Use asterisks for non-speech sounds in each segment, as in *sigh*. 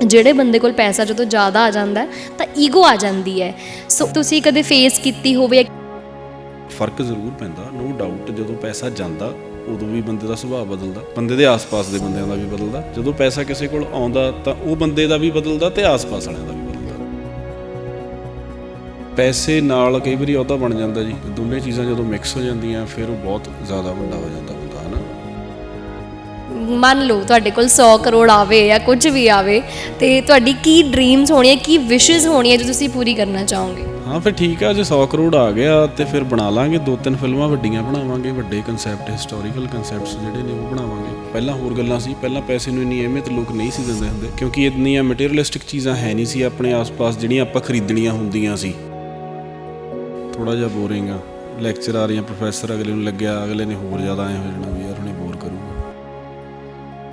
ਜਿਹੜੇ ਬੰਦੇ ਕੋਲ ਪੈਸਾ ਜਦੋਂ ਜ਼ਿਆਦਾ ਆ ਜਾਂਦਾ ਤਾਂ ਈਗੋ ਆ ਜਾਂਦੀ ਹੈ। ਸੋ ਤੁਸੀਂ ਕਦੇ ਫੇਸ ਕੀਤੀ ਹੋਵੇ ਫ਼ਰਕ ਜ਼ਰੂਰ ਪੈਂਦਾ ਨੋ ਡਾਊਟ ਜਦੋਂ ਪੈਸਾ ਜਾਂਦਾ, ਉਦੋਂ ਵੀ ਬੰਦੇ ਦਾ ਸੁਭਾਅ ਬਦਲਦਾ, ਬੰਦੇ ਦੇ ਆਸ-ਪਾਸ ਦੇ ਬੰਦਿਆਂ ਦਾ ਵੀ ਬਦਲਦਾ, ਜਦੋਂ ਪੈਸਾ ਕਿਸੇ ਕੋਲ ਆਉਂਦਾ, ਤਾਂ ਉਹ ਬੰਦੇ ਦਾ ਵੀ ਬਦਲਦਾ ਤੇ ਆਸ-ਪਾਸ ਵਾਲਿਆਂ ਦਾ ਵੀ ਬਦਲਦਾ। ਪੈਸੇ ਨਾਲ ਕਈ ਵਾਰੀ ਉਹਦਾ ਬਣ ਜਾਂਦਾ ਜੀ, ਦੋਨੇ ਚੀਜ਼ਾਂ ਜਦੋਂ ਮਿਕਸ ਹੋ ਜਾਂਦੀਆਂ, ਫਿਰ ਉਹ ਬਹੁਤ ਜ਼ਿਆਦਾ ਵੱਡਾ ਹੋ ਜਾਂਦਾ। ਮੰਨ ਲਓ ਤੁਹਾਡੇ ਕੋਲ 100 ਕਰੋੜ ਆਵੇ ਜਾਂ ਕੁਝ ਵੀ ਆਵੇ, ਤੇ ਤੁਹਾਡੀ ਕੀ ਡ੍ਰੀਮਸ ਹੋਣੀਆਂ, ਕੀ ਵਿਸ਼ੇਸ ਹੋਣੀਆਂ ਜੋ ਤੁਸੀਂ ਪੂਰੀ ਕਰਨਾ ਚਾਹੋਗੇ? ਹਾਂ, ਫਿਰ ਠੀਕ ਆ, ਜੇ 100 ਕਰੋੜ ਆ ਗਿਆ ਤੇ ਫਿਰ ਬਣਾ ਲਾਂਗੇ। ਦੋ ਤਿੰਨ ਫਿਲਮਾਂ ਵੱਡੀਆਂ ਬਣਾਵਾਂਗੇ, ਵੱਡੇ ਕਨਸੈਪਟ ਹਿਸਟੋਰੀਕਲ ਕਨਸੈਪਟਸ ਜਿਹੜੇ ਨੇ ਉਹ ਬਣਾਵਾਂਗੇ। ਪਹਿਲਾਂ ਹੋਰ ਗੱਲਾਂ ਸੀ, ਪਹਿਲਾਂ ਪੈਸੇ ਨੂੰ ਇੰਨੀ ਅਹਿਮੀਅਤ ਲੋਕ ਨਹੀਂ ਸੀ ਦਿੰਦੇ ਹੁੰਦੇ, ਕਿਉਂਕਿ ਇੰਨੀਆਂ ਮਟੀਰੀਅਲਿਸਟਿਕ ਚੀਜ਼ਾਂ ਹੈ ਨਹੀਂ ਸੀ, ਆਪਣੇ ਆਸ-ਪਾਸ ਜਿਹੜੀਆਂ ਆਪਾਂ ਖਰੀਦਣੀਆਂ ਹੁੰਦੀਆਂ ਸੀ। ਥੋੜਾ ਜਿਹਾ ਬੋਰਿੰਗ ਆ। ਲੈਕਚਰ ਆ ਰਹੀਆਂ ਪ੍ਰੋਫੈਸਰ ਅਗਲੇ ਨੂੰ ਲੱਗਿਆ, ਅਗਲੇ ਨੇ ਹੋਰ ਜ਼ਿਆਦਾ ਐ ਹੋ ਜਾਣਾ ਵੀ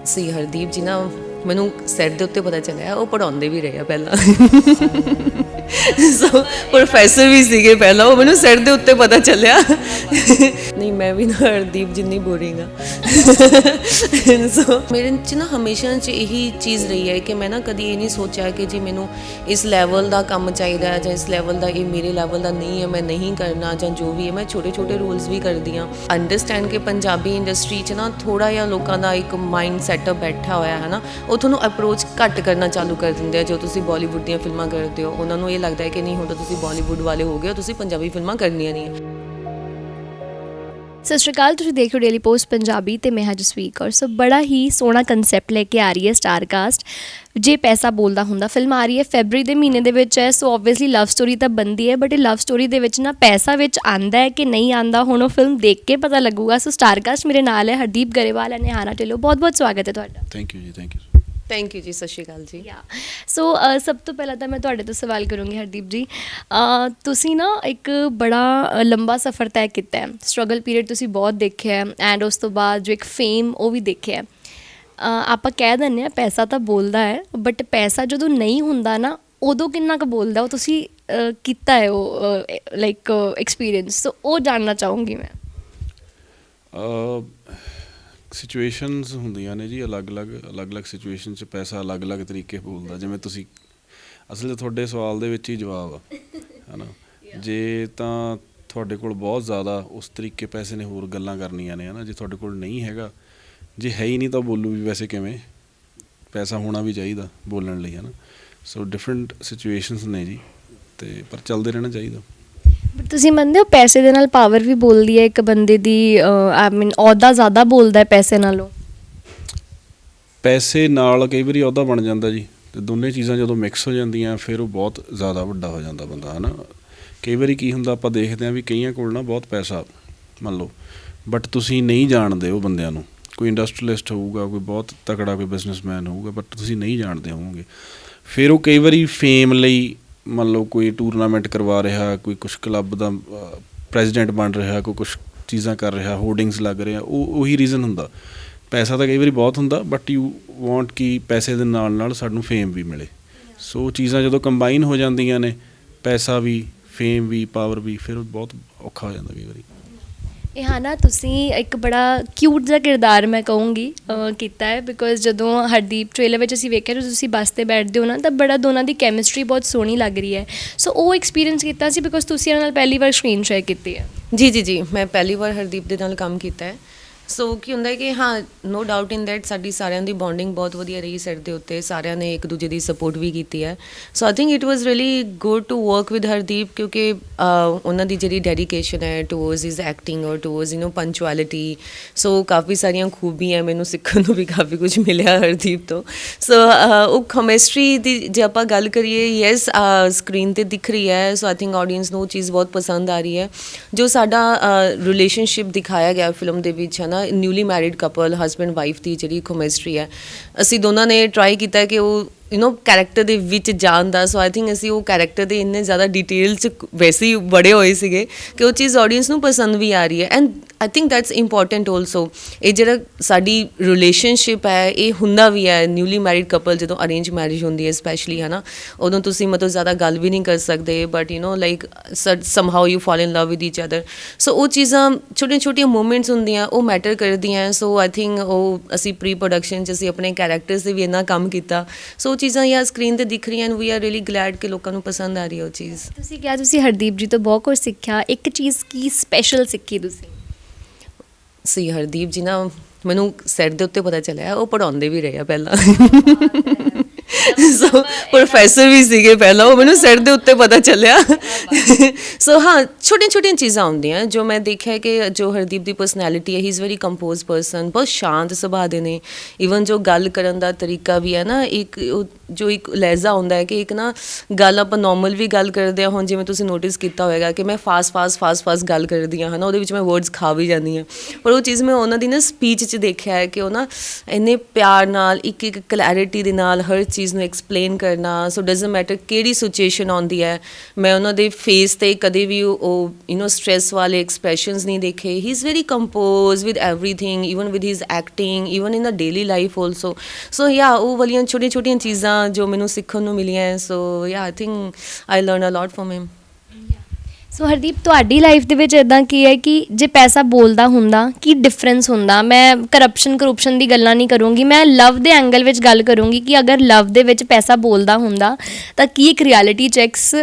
ਸੀ ਹਰਦੀਪ ਜੀ, ਨਾ ਮੈਨੂੰ ਸੈੱਟ ਦੇ ਉੱਤੇ ਪਤਾ ਚੱਲਿਆ, ਉਹ ਪੜਾਉਂਦੇ ਵੀ ਰਹੇ ਆ ਪਹਿਲਾਂ। ਸੋ ਪ੍ਰੋਫੈਸਰ ਵੀ ਸੀਗੇ ਪਹਿਲਾਂ, ਉਹ ਮੈਨੂੰ ਸੈੱਟ ਦੇ ਉੱਤੇ ਪਤਾ ਚੱਲਿਆ। ਨਹੀਂ, ਮੈਂ ਵੀ ਨਾ ਹਰਦੀਪ ਜਿੰਨੀ ਬੋਰਿੰਗ ਆ। ਸੋ ਮੇਰੇ ਚ ਨਾ ਹਮੇਸ਼ਾ ਚ ਇਹੀ ਚੀਜ਼ ਰਹੀ ਹੈ ਕਿ ਮੈਂ ਨਾ ਕਦੀ ਇਹ ਨਹੀਂ ਸੋਚਿਆ ਕਿ ਜੀ ਮੈਨੂੰ ਇਸ ਲੈਵਲ ਦਾ ਕੰਮ ਚਾਹੀਦਾ ਹੈ ਜਾਂ ਇਸ ਲੈਵਲ ਦਾ ਇਹ ਮੇਰੇ ਲੈਵਲ ਦਾ ਨਹੀਂ ਹੈ, ਮੈਂ ਨਹੀਂ ਕਰਨਾ ਜਾਂ ਜੋ ਵੀ ਹੈ, ਮੈਂ ਛੋਟੇ ਛੋਟੇ ਰੋਲਸ ਵੀ ਕਰਦੀ ਹਾਂ। ਅੰਡਰਸਟੈਂਡ ਕਿ ਪੰਜਾਬੀ ਇੰਡਸਟਰੀ 'ਚ ਨਾ ਥੋੜਾ ਜਿਹਾ ਲੋਕਾਂ ਦਾ ਇੱਕ ਮਾਈਂਡ ਸੈਟਅਪ ਬੈਠਾ ਹੋਇਆ ਹੈ ਨਾ, ਉਹ ਤੁਹਾਨੂੰ ਅਪਰੋਚ ਘੱਟ ਕਰਨਾ ਚਾਲੂ ਕਰ ਦਿੰਦੇ ਆ, ਜੋ ਤੁਸੀਂ ਬਾਲੀਵੁੱਡ ਦੀਆਂ ਫਿਲਮਾਂ ਕਰਦੇ ਹੋ, ਉਹਨਾਂ ਨੂੰ ਇਹ ਲੱਗਦਾ ਹੈ ਕਿ ਨਹੀਂ ਹੁਣ ਤਾਂ ਤੁਸੀਂ ਬਾਲੀਵੁੱਡ ਵਾਲੇ ਹੋ ਗਏ ਹੋ ਤੁਸੀਂ ਪੰਜਾਬੀ ਫਿਲਮਾਂ ਕਰਨੀਆਂ ਨਹੀਂ ਹੈ। ਸਤਿ ਸ਼੍ਰੀ ਅਕਾਲ ਤੁਸੀਂ ਦੇਖ ਰਹੇ ਹੋ ਡੇਲੀ ਪੋਸਟ ਪੰਜਾਬੀ ਤੇ ਮੈਂ ਹਾਂ ਜਸਵੀਰ ਕੌਰ। ਸੋ ਬੜਾ ਹੀ ਸੋਹਣਾ ਕਨਸੈਪਟ ਲੈ ਕੇ ਆ ਰਹੀ ਹੈ ਸਟਾਰਕਾਸਟ ਜੇ ਪੈਸਾ ਬੋਲਦਾ ਹੁੰਦਾ ਫਿਲਮ ਆ ਰਹੀ ਹੈ ਫੈਬਰੀ ਦੇ ਮਹੀਨੇ ਦੇ ਵਿੱਚ ਹੈ ਸੋ ਆਬਵੀਅਸਲੀ ਲਵ ਸਟੋਰੀ ਤਾਂ ਬੰਦੀ ਹੈ ਬਟ ਇਹ ਲਵ ਸਟੋਰੀ ਦੇ ਵਿੱਚ ਨਾ ਪੈਸਾ ਵਿੱਚ ਆਂਦਾ ਹੈ ਕਿ ਨਹੀਂ ਆਂਦਾ ਹੁਣ ਉਹ ਫਿਲਮ ਦੇਖ ਕੇ ਪਤਾ ਲੱਗੂਗਾ। ਸੋ ਸਟਾਰਕਾਸਟ ਮੇਰੇ ਨਾਲ ਹੈ ਹਰਦੀਪ ਗਰੇਵਾਲ ਅਤੇ ਨਿਹਾਨਾ ਢਿੱਲੋਂ। ਬਹੁਤ ਬਹੁਤ ਸਵਾਗਤ ਹੈ ਤੁਹਾਡਾ। ਥੈਂਕ ਯੂ ਜੀ ਥੈਂਕ ਯੂ ਥੈਂਕ ਯੂ ਜੀ ਸਤਿ ਸ਼੍ਰੀ ਅਕਾਲ ਜੀ। ਯਾ ਸੋ ਸਭ ਤੋਂ ਪਹਿਲਾਂ ਤਾਂ ਮੈਂ ਤੁਹਾਡੇ ਤੋਂ ਸਵਾਲ ਕਰੂੰਗੀ ਹਰਦੀਪ ਜੀ। ਅ, ਤੁਸੀਂ ਨਾ ਇੱਕ ਬੜਾ ਲੰਬਾ ਸਫ਼ਰ ਤੈਅ ਕੀਤਾ ਹੈ। ਸਟਰਗਲ ਪੀਰੀਅਡ ਤੁਸੀਂ ਬਹੁਤ ਦੇਖਿਆ ਹੈ ਐਂਡ ਉਸ ਤੋਂ ਬਾਅਦ ਜੋ ਇੱਕ ਫੇਮ ਉਹ ਵੀ ਦੇਖਿਆ ਹੈ। ਅ, ਆਪਾਂ ਕਹਿ ਦਿੰਦੇ ਆ ਪੈਸਾ ਤਾਂ ਬੋਲਦਾ ਹੈ ਬਟ ਪੈਸਾ ਜਦੋਂ ਨਹੀਂ ਹੁੰਦਾ ਨਾ ਉਦੋਂ ਕਿੰਨਾ ਕੁ ਬੋਲਦਾ ਉਹ ਤੁਸੀਂ ਅ, ਕੀਤਾ ਹੈ ਉਹ ਲਾਈਕ ਐਕਸਪੀਰੀਅੰਸ ਸੋ ਉਹ ਜਾਣਨਾ ਚਾਹੂੰਗੀ ਮੈਂ। ਸਿਚੁਏਸ਼ਨਸ ਹੁੰਦੀਆਂ ਨੇ ਜੀ ਅਲੱਗ-ਅਲੱਗ ਅਲੱਗ-ਅਲੱਗ ਸਿਚੁਏਸ਼ਨ 'ਚ ਪੈਸਾ ਅਲੱਗ-ਅਲੱਗ ਤਰੀਕੇ ਬੋਲਦਾ। ਜਿਵੇਂ ਤੁਸੀਂ ਅਸਲ 'ਚ ਤੁਹਾਡੇ ਸਵਾਲ ਦੇ ਵਿੱਚ ਹੀ ਜਵਾਬ ਆ ਹਨਾ? ਜੇ ਤਾਂ ਤੁਹਾਡੇ ਕੋਲ ਬਹੁਤ ਜ਼ਿਆਦਾ ਉਸ ਤਰੀਕੇ ਪੈਸੇ ਨੇ ਹੋਰ ਗੱਲਾਂ ਕਰਨੀਆਂ ਨੇ ਹਨਾ? ਜੇ ਤੁਹਾਡੇ ਕੋਲ ਨਹੀਂ ਹੈਗਾ ਜੇ ਹੈ ਹੀ ਨਹੀਂ ਤਾਂ ਬੋਲੂ ਵੀ ਵੈਸੇ ਕਿਵੇਂ? ਪੈਸਾ ਹੋਣਾ ਵੀ ਚਾਹੀਦਾ ਬੋਲਣ ਲਈ ਹਨਾ? ਸੋ ਡਿਫਰੈਂਟ ਸਿਚੁਏਸ਼ਨਸ ਨੇ ਜੀ ਤੇ ਪਰ ਚੱਲਦੇ ਰਹਿਣਾ ਚਾਹੀਦਾ। ਤੁਸੀਂ ਮੰਨਦੇ ਹੋ ਪੈਸੇ ਦੇ ਨਾਲ ਪਾਵਰ ਵੀ ਬੋਲਦੀ ਹੈ ਇੱਕ ਬੰਦੇ ਦੀ ਆਈ ਮੀਨ ਅਹੁਦਾ ਜ਼ਿਆਦਾ ਬੋਲਦਾ ਹੈ ਪੈਸੇ ਨਾਲੋਂ? ਪੈਸੇ ਨਾਲ ਕਈ ਵਾਰੀ ਅਹੁਦਾ ਬਣ ਜਾਂਦਾ ਜੀ ਤੇ ਦੋਨੇ ਚੀਜ਼ਾਂ ਜਦੋਂ ਮਿਕਸ ਹੋ ਜਾਂਦੀਆਂ ਫਿਰ ਉਹ ਬਹੁਤ ਜ਼ਿਆਦਾ ਵੱਡਾ ਹੋ ਜਾਂਦਾ ਬੰਦਾ, ਹਨਾ? ਕਈ ਵਾਰੀ ਕੀ ਹੁੰਦਾ ਆਪਾਂ ਦੇਖਦੇ ਆਂ ਵੀ ਕਈਆਂ ਕੋਲ ਨਾ ਬਹੁਤ ਪੈਸਾ, ਮੰਨ ਲਓ ਬਟ ਤੁਸੀਂ ਨਹੀਂ ਜਾਣਦੇ ਉਹ ਬੰਦਿਆਂ ਨੂੰ। ਕੋਈ ਇੰਡਸਟਰੀਅਲਿਸਟ ਹੋਊਗਾ, ਕੋਈ ਬਹੁਤ ਤਕੜਾ ਕੋਈ ਬਿਜ਼ਨਸਮੈਨ ਹੋਊਗਾ ਬਟ ਤੁਸੀਂ ਨਹੀਂ ਜਾਣਦੇ ਹੋਵੋਗੇ। ਫਿਰ ਉਹ ਕਈ ਵਾਰੀ ਫੇਮ ਲਈ ਮੰਨ ਲਓ ਕੋਈ ਟੂਰਨਾਮੈਂਟ ਕਰਵਾ ਰਿਹਾ, ਕੋਈ ਕੁਝ ਕਲੱਬ ਦਾ ਪ੍ਰੈਜ਼ੀਡੈਂਟ ਬਣ ਰਿਹਾ, ਕੋਈ ਕੁਝ ਚੀਜ਼ਾਂ ਕਰ ਰਿਹਾ ਹੋਰਡਿੰਗਸ ਲੱਗ ਰਿਹਾ ਉਹ, ਉਹੀ ਰੀਜ਼ਨ ਹੁੰਦਾ। ਪੈਸਾ ਤਾਂ ਕਈ ਵਾਰੀ ਬਹੁਤ ਹੁੰਦਾ ਬਟ ਯੂ ਵਾਂਟ ਕਿ ਪੈਸੇ ਦੇ ਨਾਲ ਨਾਲ ਸਾਨੂੰ ਫੇਮ ਵੀ ਮਿਲੇ। ਸੋ ਚੀਜ਼ਾਂ ਜਦੋਂ ਕੰਬਾਈਨ ਹੋ ਜਾਂਦੀਆਂ ਨੇ, ਪੈਸਾ ਵੀ ਫੇਮ ਵੀ ਪਾਵਰ ਵੀ, ਫਿਰ ਬਹੁਤ ਔਖਾ ਹੋ ਜਾਂਦਾ ਕਈ ਵਾਰੀ। ਇਹ ਹਾਂ ਨਾ ਤੁਸੀਂ ਇੱਕ ਬੜਾ ਕਿਊਟ ਜਿਹਾ ਕਿਰਦਾਰ ਮੈਂ ਕਹੂੰਗੀ ਅਹ, ਕੀਤਾ ਹੈ ਬਿਕੋਜ਼ ਜਦੋਂ ਹਰਦੀਪ ਟ੍ਰੇਲਰ ਵਿੱਚ ਅਸੀਂ ਵੇਖਿਆ ਜਦੋਂ ਤੁਸੀਂ ਬੱਸ ਤੇ ਬੈਠਦੇ ਹੋ ਨਾ ਤਾਂ ਬੜਾ ਦੋਨਾਂ ਦੀ ਕੈਮਿਸਟਰੀ ਬਹੁਤ ਸੋਹਣੀ ਲੱਗ ਰਹੀ ਹੈ। ਸੋ ਉਹ ਐਕਸਪੀਰੀਅੰਸ ਕੀਤਾ ਸੀ ਬਿਕੋਜ਼ ਤੁਸੀਂ ਇਹਨਾਂ ਨਾਲ ਪਹਿਲੀ ਵਾਰ ਸਕਰੀਨ ਸ਼ੇਅਰ ਕੀਤੀ ਹੈ। ਜੀ ਜੀ ਜੀ ਮੈਂ ਪਹਿਲੀ ਵਾਰ ਹਰਦੀਪ ਦੇ ਨਾਲ ਕੰਮ ਕੀਤਾ ਹੈ। ਸੋ ਕੀ ਹੁੰਦਾ ਹੈ ਕਿ ਹਾਂ ਨੋ ਡਾਊਟ ਇਨ ਦੈਟ ਸਾਡੀ ਸਾਰਿਆਂ ਦੀ ਬੌਂਡਿੰਗ ਬਹੁਤ ਵਧੀਆ ਰਹੀ ਸੈਟ ਦੇ ਉੱਤੇ, ਸਾਰਿਆਂ ਨੇ ਇੱਕ ਦੂਜੇ ਦੀ ਸਪੋਰਟ ਵੀ ਕੀਤੀ ਹੈ। So I think it was really good to work with Hardeep ਕਿਉਂਕਿ ਉਹਨਾਂ ਦੀ ਜਿਹੜੀ ਡੈਡੀਕੇਸ਼ਨ ਹੈ ਟੂਵਰਡਸ ਹਿਸ ਐਕਟਿੰਗ ਔਰ towards you know punctuality so ਕਾਫੀ ਸਾਰੀਆਂ ਖੂਬੀਆਂ ਮੈਨੂੰ ਸਿੱਖਣ ਨੂੰ ਵੀ ਕਾਫੀ ਕੁਝ ਮਿਲਿਆ ਹਰਦੀਪ ਤੋਂ। ਸੋ ਉਹ ਕੈਮਿਸਟਰੀ ਦੀ ਜੇ ਆਪਾਂ ਗੱਲ ਕਰੀਏ ਯੈਸ ਸਕਰੀਨ ਤੇ ਦਿਖ ਰਹੀ ਹੈ। ਸੋ ਆਈ ਥਿੰਕ ਆਡੀਅנס ਨੂੰ ਉਹ ਚੀਜ਼ ਬਹੁਤ ਪਸੰਦ ਆ ਰਹੀ ਹੈ। ਜੋ ਸਾਡਾ ਰਿਲੇਸ਼ਨਸ਼ਿਪ ਦਿਖਾਇਆ ਗਿਆ ਫਿਲਮ ਦੇ ਵਿੱਚ, ਹੈ ਨਾ newly married couple husband wife ਦੀ ਜਿਹੜੀ ਕਮਿਸਟਰੀ ਹੈ, ਅਸੀਂ ਦੋਨਾਂ ਨੇ ਟਰਾਈ ਕੀਤਾ ਕਿ ਉਹ ਯੂ نو ਕੈਰੈਕਟਰ ਦੇ ਵਿੱਚ ਜਾਣ ਦਾ ਸੋ ਆਈ ਥਿੰਕ ਅਸੀਂ ਉਹ ਕੈਰੈਕਟਰ ਦੇ ਇੰਨੇ ਜ਼ਿਆਦਾ ਡਿਟੇਲ ਚ ਵੈਸੇ ਹੀ ਬੜੇ ਹੋਏ ਸੀਗੇ ਕਿ ਉਹ ਚੀਜ਼ ਆਡੀਅנס ਨੂੰ ਪਸੰਦ ਵੀ ਆ ਰਹੀ ਹੈ। And I think that's important also ਇਹ ਜਿਹੜਾ ਸਾਡੀ ਰਿਲੇਸ਼ਨਸ਼ਿਪ ਹੈ, ਇਹ ਹੁੰਦਾ ਵੀ ਹੈ ਨਿਊਲੀ ਮੈਰਿਡ ਕਪਲ ਜਦੋਂ ਅਰੇਂਜ ਮੈਰਿਜ ਹੁੰਦੀ ਹੈ ਸਪੈਸ਼ਲੀ ਹੈ ਨਾ ਉਦੋਂ ਤੁਸੀਂ ਮਤਲਬ ਜ਼ਿਆਦਾ ਗੱਲ ਵੀ ਨਹੀਂ ਕਰ ਸਕਦੇ but you know like somehow you fall in love with each other so ਉਹ ਚੀਜ਼ਾਂ ਛੋਟੀਆਂ ਛੋਟੀਆਂ ਮੂਮੈਂਟਸ ਹੁੰਦੀਆਂ, ਉਹ ਮੈਟਰ ਕਰਦੀਆਂ। ਸੋ ਆਈ ਥਿੰਕ ਉਹ ਅਸੀਂ ਪ੍ਰੀ ਪ੍ਰੋਡਕਸ਼ਨ 'ਚ ਅਸੀਂ ਆਪਣੇ ਕੈਰੈਕਟਰਸ ਤੇ ਵੀ ਇੰਨਾ ਕੰਮ ਕੀਤਾ। ਸੋ ਚੀਜ਼ਾਂ ਯਾ ਸਕਰੀਨ ਤੇ ਦਿਖ ਰਹੀਆਂ and we are really glad ਕਿ ਲੋਕਾਂ ਨੂੰ ਪਸੰਦ ਆ ਰਹੀ ਹੈ ਉਹ ਚੀਜ਼। ਤੁਸੀਂ ਕਿਹਾ ਤੁਸੀਂ ਹਰਦੀਪ ਜੀ ਤੋਂ ਬਹੁਤ ਕੁਝ ਸਿੱਖਿਆ ਇੱਕ ਚੀਜ਼ ਕੀ ਸਪੈਸ਼ਲ ਸਿੱਖੀ ਤੁਸੀਂ? ਸੀ ਹਰਦੀਪ ਜੀ ਨਾ ਮੈਨੂੰ ਸੈੱਟ ਦੇ ਉੱਤੇ ਪਤਾ ਚੱਲਿਆ ਉਹ ਪੜਾਉਂਦੇ ਵੀ ਰਹੇ ਆ ਪਹਿਲਾਂ। ਸੋ ਪ੍ਰੋਫੈਸਰ ਵੀ ਸੀਗੇ ਪਹਿਲਾਂ ਉਹ ਮੈਨੂੰ ਸੈੱਟ ਦੇ ਉੱਤੇ ਪਤਾ ਚੱਲਿਆ। ਸੋ *laughs* ਹਾਂ ਛੋਟੀਆਂ ਛੋਟੀਆਂ ਚੀਜ਼ਾਂ ਹੁੰਦੀਆਂ ਜੋ ਮੈਂ ਦੇਖਿਆ ਕਿ ਜੋ ਹਰਦੀਪ ਦੀ ਪਰਸਨੈਲਿਟੀ ਹੈ he is very compose person ਬਹੁਤ ਸ਼ਾਂਤ ਸੁਭਾਅ ਦੇ ਨੇ। ਇਵਨ ਜੋ ਗੱਲ ਕਰਨ ਦਾ ਤਰੀਕਾ ਵੀ ਹੈ ਨਾ ਇੱਕ ਜੋ ਇੱਕ ਲਹਿਜ਼ਾ ਹੁੰਦਾ ਹੈ ਕਿ ਇੱਕ ਨਾ ਗੱਲ ਆਪਾਂ ਨਾਰਮਲ ਵੀ ਗੱਲ ਕਰਦੇ ਹਾਂ ਹੁਣ ਜਿਵੇਂ ਤੁਸੀਂ ਨੋਟਿਸ ਕੀਤਾ ਹੋਵੇਗਾ ਕਿ ਮੈਂ ਫਾਸਟ ਫਾਸਟ ਫਾਸਟ ਫਾਸਟ ਗੱਲ ਕਰਦੀ ਹਾਂ ਹਨਾ ਉਹਦੇ ਵਿੱਚ ਮੈਂ ਵਰਡਸ ਖਾ ਵੀ ਜਾਂਦੀ ਹਾਂ। ਪਰ ਉਹ ਚੀਜ਼ ਮੈਂ ਉਹਨਾਂ ਦੀ ਨਾ ਸਪੀਚ 'ਚ ਦੇਖਿਆ ਹੈ ਕਿ ਉਹ ਨਾ ਇੰਨੇ ਪਿਆਰ ਨਾਲ ਇੱਕ ਇੱਕ ਕਲੈਰਿਟੀ ਦੇ ਨਾਲ ਹਰ ਚੀਜ਼ ਨੂੰ ਐਕਸਪਲੇਨ ਕਰਨਾ ਸੋ ਡਸਨਟ ਮੈਟਰ ਕਿਹੜੀ ਸਿਚੁਏਸ਼ਨ ਆਉਂਦੀ ਹੈ, ਮੈਂ ਉਹਨਾਂ ਦੇ ਫੇਸ ਤੇ ਕਦੇ ਵੀ ਉਹ ਯੂ نو ਸਟ੍ਰੈਸ ਵਾਲੇ ਐਕਸਪ੍ਰੈਸ਼ਨਸ ਨਹੀਂ ਦੇਖੇ। He is very compose with everything even with his acting even in a daily life also so ਯਾ ਉਹ ਵਾਲੀਆਂ ਛੋਟੀਆਂ ਛੋਟੀਆਂ ਚੀਜ਼ਾਂ ਜੋ ਮੈਨੂੰ ਸਿੱਖਣ ਨੂੰ ਮਿਲੀਆਂ so yeah I think I learn a lot from him so Hardeep ਤੁਹਾਡੀ ਲਾਈਫ ਦੇ ਵਿੱਚ ਇਦਾਂ ਕੀ ਹੈ ਕਿ ਜੇ ਪੈਸਾ ਬੋਲਦਾ ਹੁੰਦਾ, ਕੀ ਡਿਫਰੈਂਸ ਹੁੰਦਾ? ਮੈਂ ਕਰਪਸ਼ਨ ਕਰਪਸ਼ਨ ਦੀ ਗੱਲਾਂ ਨਹੀਂ ਕਰੂੰਗੀ। ਮੈਂ ਲਵ ਦੇ ਐਂਗਲ ਵਿੱਚ ਗੱਲ ਕਰੂੰਗੀ ਕਿ ਅਗਰ ਲਵ ਦੇ ਵਿੱਚ ਪੈਸਾ ਬੋਲਦਾ ਹੁੰਦਾ, ਤਾਂ ਕੀ ਇੱਕ ਰਿਐਲਿਟੀ ਚੈਕਸ